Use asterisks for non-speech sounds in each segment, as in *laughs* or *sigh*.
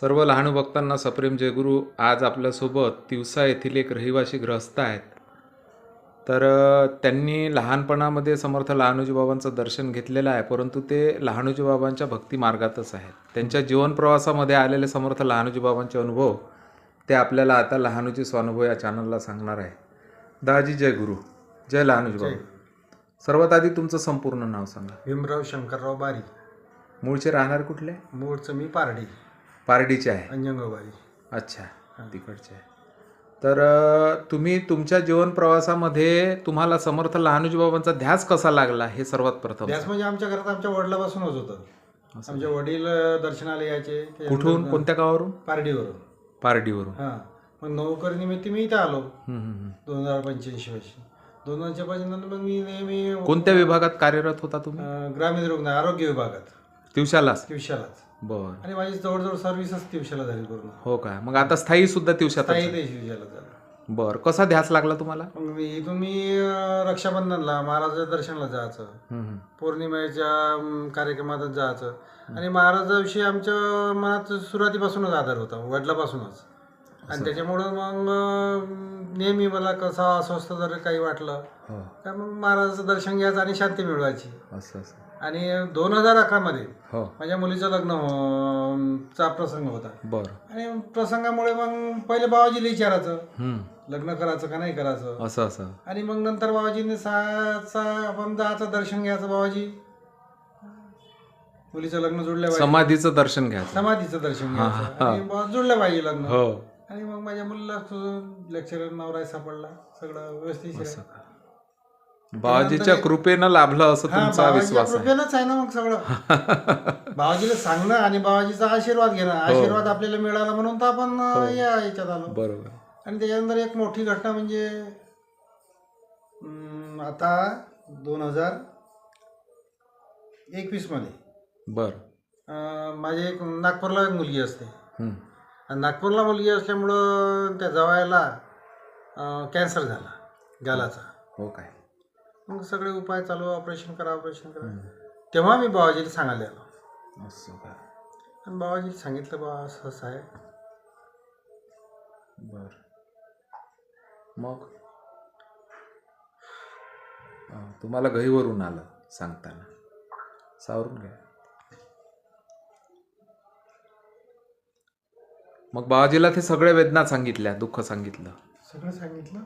सर्व लहानू भक्तांना सप्रेम जयगुरु आज आपल्यासोबत तिवसा येथील एक रहिवासी ग्रस्त आहेत. तर त्यांनी लहानपणामध्ये समर्थ लहानूजी बाबांचं दर्शन घेतलेलं आहे परंतु ते लहानूजी बाबांच्या भक्ती मार्गातच आहेत. त्यांच्या जीवन प्रवासामध्ये आलेले समर्थ लहानूजी बाबांचे अनुभव ते आपल्याला आता लहानूजी स्वानुभव या चॅनलला सांगणार आहे. दाजी जय गुरु. जय लहानूजी बाबा. सर्वात आधी तुमचं संपूर्ण नाव सांगा. भीमराव शंकरराव बारी. मूळचे राहणार कुठले? मूळचं मी पारडी. पारडीचे आहे. अंजनगाव अच्छा तिकडचे आहे. तर तुम्ही तुमच्या जीवन प्रवासामध्ये तुम्हाला समर्थ लहानूजी बाबांचा ध्यास कसा लागला हे सर्वात प्रथम त्याच म्हणजे आमच्या घरात आमच्या वडिलापासूनच होतं. आमचे वडील दर्शनाला यायचे. कुठून? कोणत्या गावावरून? पारडीवरून. पारडीवरून. हां. मग नोकरी निमित्त मी इथे आलो. दोन हजार पंच्याऐंशी वर्षी. दोन हजार पंच्याण्णव मग मी नेहमी कोणत्या विभागात कार्यरत होता तुम्ही? ग्रामीण रुग्ण आरोग्य विभागात. तिवशालाच. तिवशालाच. बर. आणि माझी जवळजवळ सर्व्हिसच तिवशाला झाली पूर्ण. हो काय मग आता स्थायी सुद्धा तिवशात काही ते तिवशाला झालं. बर. कसा ध्यास लागला तुम्हाला? मग मी इथून मी अं, रक्षाबंधनला महाराजाच्या दर्शनाला जायचं. हम्म, हम्म. पौर्णिमेच्या अं, कार्यक्रमातच जायचं. आणि महाराजाविषयी आमच्या मनात सुरुवातीपासूनच आधार होता वडिलापासूनच. आणि त्याच्यामुळं मग अं, नेहमी मला कसं अस्वस्थ जर काही वाटलं हो. तर मग महाराजाचं दर्शन घ्यायचं आणि शांती मिळवायची. असं असं. आणि दोन हजार अकरामध्ये हो. माझ्या मुलीचं लग्न हो- चा प्रसंग होता. बर. आणि प्रसंगामुळे मग पहिले बाबाजीला विचारायचं. हम्म. लग्न करायचं का नाही करायचं? असं असं. आणि मग नंतर बाबाजीने सा सा आपण जायचं दर्शन घ्यायचं बाबाजी. मुलीचं लग्न जुळलं पाहिजे समाधीचं दर्शन घ्यायचं. समाधीचं दर्शन घ्यायचं. आणि बुवा जुळलं पाहिजे लग्न. हो. आणि मग माझ्या मुलीला लेक्चर नवरा सापडला. सगळं व्यवस्थित. बाबाजीच्या कृपेनं लाभलं असं हा, तुमचा विश्वास आहे. कृपेनंच आहे ना मग सगळं. *laughs* बाबाजीला सांगणं आणि बाबाजीचा आशीर्वाद घेणं. हो. आशीर्वाद आपल्याला मिळाला म्हणून तर आपण अं, या याच्यात आलो. बरोबर. आणि त्याच्यानंतर एक मोठी घटना म्हणजे आता दोन हजार एकवीसमध्ये बर. माझी एक नागपूरला एक मुलगी असते. आणि नागपूरला मुलगी असल्यामुळं त्या जवायला कॅन्सर झाला गालाचा. हो काय. मग सगळे उपाय चालू ऑपरेशन करा ऑपरेशन करा. तेव्हा मी बाबाजीला सांगायला आलो असं आणि बाबाजीला सांगितलं बाबा असं असं आहे. बर. मग? तुम्हाला गहीवरून आलं सांगताना. सावरून घ्या. मग बाबाजीला ते सगळ्या वेदना सांगितल्या दुःख सांगितलं. सगळं सांगितलं.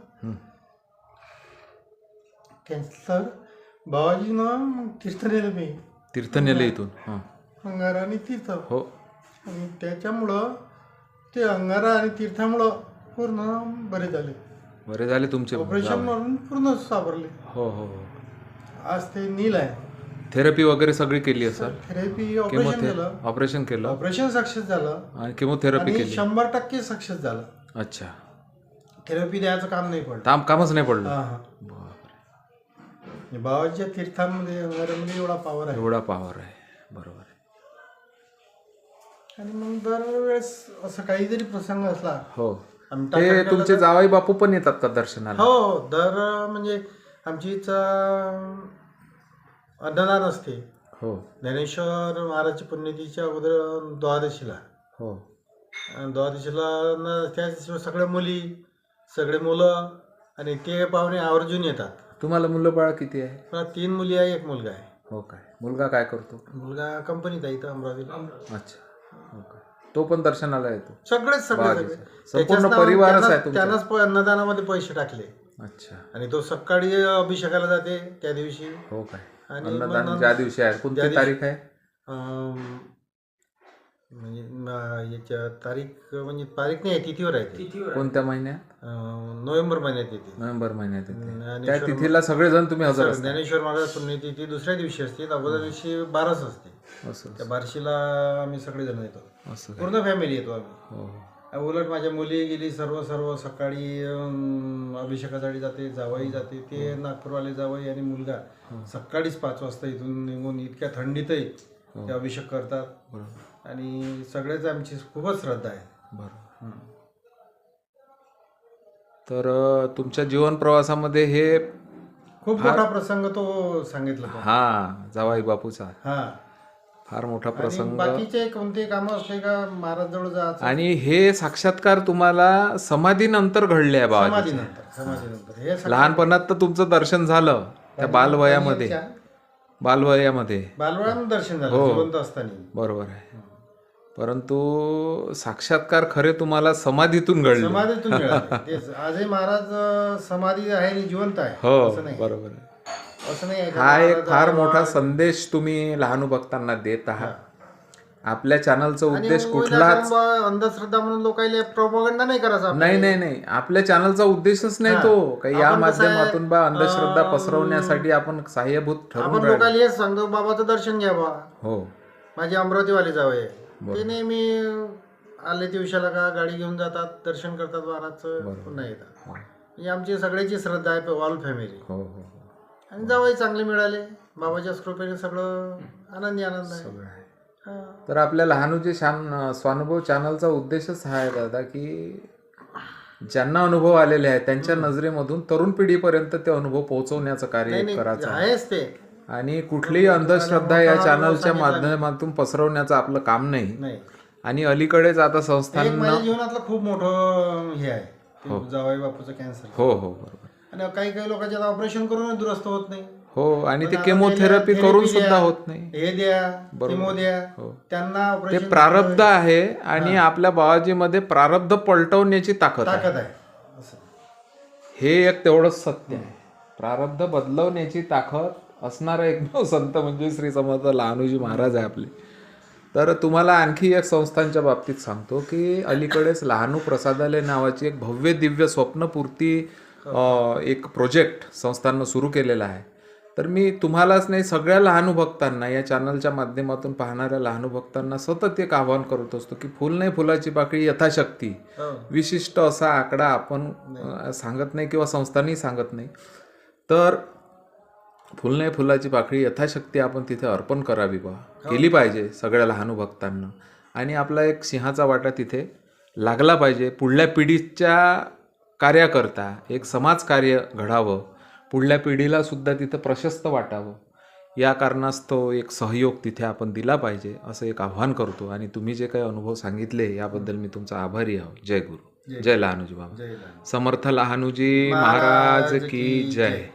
कॅन्सर बाबाजीनं मग तीर्थ नेलं मी तीर्थ नेले इथून हां. अंगारा आणि तीर्थ. हो. आणि त्याच्यामुळं ते अंगारा आणि तीर्थामुळं पूर्ण बरे झाले. बरे झाले तुमचे ऑपरेशन म्हणून पूर्ण सापडले. हो हो हो. आज ते नील आहे. थेरपी वगैरे सगळी केली असेल थेरपी ऑपरेशन केलं. ऑपरेशन केलं? ऑपरेशन सक्सेस झालं. आणि किमोथेरपी केली. शंभर टक्के सक्सेस झालं. अच्छा. थेरपी द्यायचं काम नाही पडलं. काम कामच नाही पडलं. बाबाच्या तीर्थांमध्ये अंगारामध्ये एवढा पावर आहे. एवढा पावर आहे. बरोबर आहे. आणि मग दरवेळेस असं काही जरी प्रसंग असला हो. आम्ही ते तुमचे जावाई बापू पण येतात का दर्शनाला? हो दर म्हणजे आमची इथं अन्नदान असते. हो. ज्ञानेश्वर महाराजची पुण्यतिथीच्या अगोदर द्वादशीला. हो. आणि द्वादशीला न त्या दिवशी सगळ्या मुली सगळे मुलं आणि ते पाहुणे आवर्जून येतात. तुम्हाला मुलं बाळ किती आहे? मला तीन मुली आहे एक मुलगा आहे. हो काय मुलगा काय करतो? मुलगा कंपनीत आहे इथं अमरावतीला अच्छा. हो काय तो पण दर्शनाला येतो सगळेच सगळे बाजूचे. सगळे. संपूर्ण त्याच्याच नावाने परिवारच आहे तुमचा. प- अन्नदानामध्ये पैसे टाकले. अच्छा. आणि तो सकाळी अभिषेकाला जाते त्या दिवशी. हो काय? आणि अन्नदान ज्या दिवशी आहे? कोणती ज्या दिवशी- तारीख आहे? अं, म्हणजे म- याच्या तारीख म्हणजे तारीख नाही तिथीवर आहे ते. कोणत्या महिन्यात? अं, नोव्हेंबर महिन्यात येते नोव्हेंबर महिन्यात येते. ज्ञानेश्वर त्या तिथीला सगळेजण तुम्ही हजर असता. ज्ञानेश्वर महाराज पुण्यतिथी दुसऱ्या दिवशी असते अगोदर दिवशी बाराच असते. असं त्या बारशीला आम्ही सगळेजण येतो. असं काय पूर्ण फॅमिली येतो आम्ही. हो उलट माझ्या मुली गेली सर्व सर्व सकाळी अं, अभिषेकासाठी जाते जावई जाते ते नागपूरवाले जावई आणि मुलगा सकाळीच पाच वाजता इथून निघून इतक्या थंडीतही ते अभिषेक करतात. बरोबर. आणि सगळेच आमची खूपच श्रद्धा आहे. बरोबर तर अ, तुमच्या जीवन प्रवासामध्ये हे खूप मोठा प्रसंग तो सांगितला तो. हा जावाई बापूचा. हा. फार मोठा आणि प्रसंग. बाकीचे कोणते कामं असले का महाराज जवळ जायचं? आणि हे साक्षात्कार तुम्हाला समाधीनंतर घडले आहे बाबा समाधीनंतर समाधीनंतर. हे सगळं लहानपणात तर तुमचं दर्शन झालं त्या बालवयामध्ये. बालवयामध्ये. बालवयानं दर्शन झालं हो. जिवंत असताना. बरोबर आहे. परंतु साक्षात्कार खरे तुम्हाला समाधीतून घडले. समाधीतून *laughs* आजही महाराज समाधी आहे जिवंत आहे. हो बरोबर. असं नाही हा एक फार मोठा संदेश तुम्ही लहान भक्तांना देत आहात. आपल्या चॅनलचा उद्देश कुठलाच अंधश्रद्धा म्हणून लोकांना प्रोपोगंडा नाही करायचा. नाही नाही नाही. आपल्या चॅनलचा उद्देशच नाही तो. काही या माध्यमातून बा अंधश्रद्धा पसरवण्यासाठी आपण सहाय्यभूत राहिलो. लोकांना सांगतो बाबाचं दर्शन घ्या बा. हो. माझी अमरावतीवाले जावे ते नेहमी आले दिवसाला का गाडी घेऊन जातात दर्शन करतात महाराजचं पुन्हा येतात. म्हणजे आमची सगळ्याची श्रद्धा आहे ऑल फॅमिली हो हो हो. आणि जावई चांगले मिळाले. बाबाच्या कृपेने सगळं आनंदी आनंद आहे. तर आपल्या लहानूचे शान स्वानुभव चॅनलचा उद्देशच हा आहे दादा की ज्यांना अनुभव आलेले आहेत त्यांच्या नजरेमधून तरुण पिढीपर्यंत ते अनुभव पोहोचवण्याचं कार्य करायचं आहे. आहेच ते. आणि कुठलीही अंधश्रद्धा या चॅनलच्या माध्यमातून पसरवण्याचं आपलं काम नाही. नाही. आणि अलीकडेच आता एक संस्थांना माझ्या जीवनातलं खूप मोठं हे आहे. ते जावई बापूचं कॅन्सर हो हो बरोबर. आणि काही काही लोकांचे ऑपरेशन करून दुरुस्त होत नाही. हो आणि ते पण केमोथेरपी करून therapy सुद्धा द्या, होत नाही. हे द्या किमो द्या हो. त्यांना ते प्रारब्ध आहे आणि आपल्या बाबाजीमध्ये प्रारब्ध पलटवण्याची ताकद आहे. ताकद आहे. असं. हे एक तेवढंच सत्य आहे. प्रारब्ध बदलवण्याची ताकद असणारा एकमेव संत म्हणजे श्री समर्थ लहानूजी महाराज आहे आपले. तर तुम्हाला आणखी एक संस्थांच्या बाबतीत सांगतो की अलीकडेच लहानू प्रसादालय नावाची एक भव्य दिव्य स्वप्नपूर्ती एक प्रोजेक्ट संस्थांनं सुरू केलेला आहे. तर मी तुम्हालाच नाही सगळ्या लहानू भक्तांना या चॅनलच्या माध्यमातून पाहणाऱ्या लहानू भक्तांना सतत एक आवाहन करत असतो की फुल नाही फुलाची पाकळी यथाशक्ती. हो. विशिष्ट असा आकडा आपण सांगत नाही किंवा संस्थांनी सांगत नाही. तर फुल नाही फुलाची पाकळी यथाशक्ती आपण तिथे अर्पण करावी बा केली पाहिजे सगळ्या लहानू भक्तांना. आणि आपला एक सिंहाचा वाटा तिथे लागला पाहिजे. पुढल्या पिढीच्या कार्याकरता एक समाजकार्य घडावं. पुढल्या पिढीला सुद्धा तिथं प्रशस्त वाटावं. या कारणास्तव एक सहयोग तिथे आपण दिला पाहिजे असं एक आव्हान करतो. आणि तुम्ही जे काही अनुभव सांगितले याबद्दल मी तुमचा आभारी आहो. जय गुरु. जय लहानूजी बाबा. समर्थ लहानूजी महाराज की जय.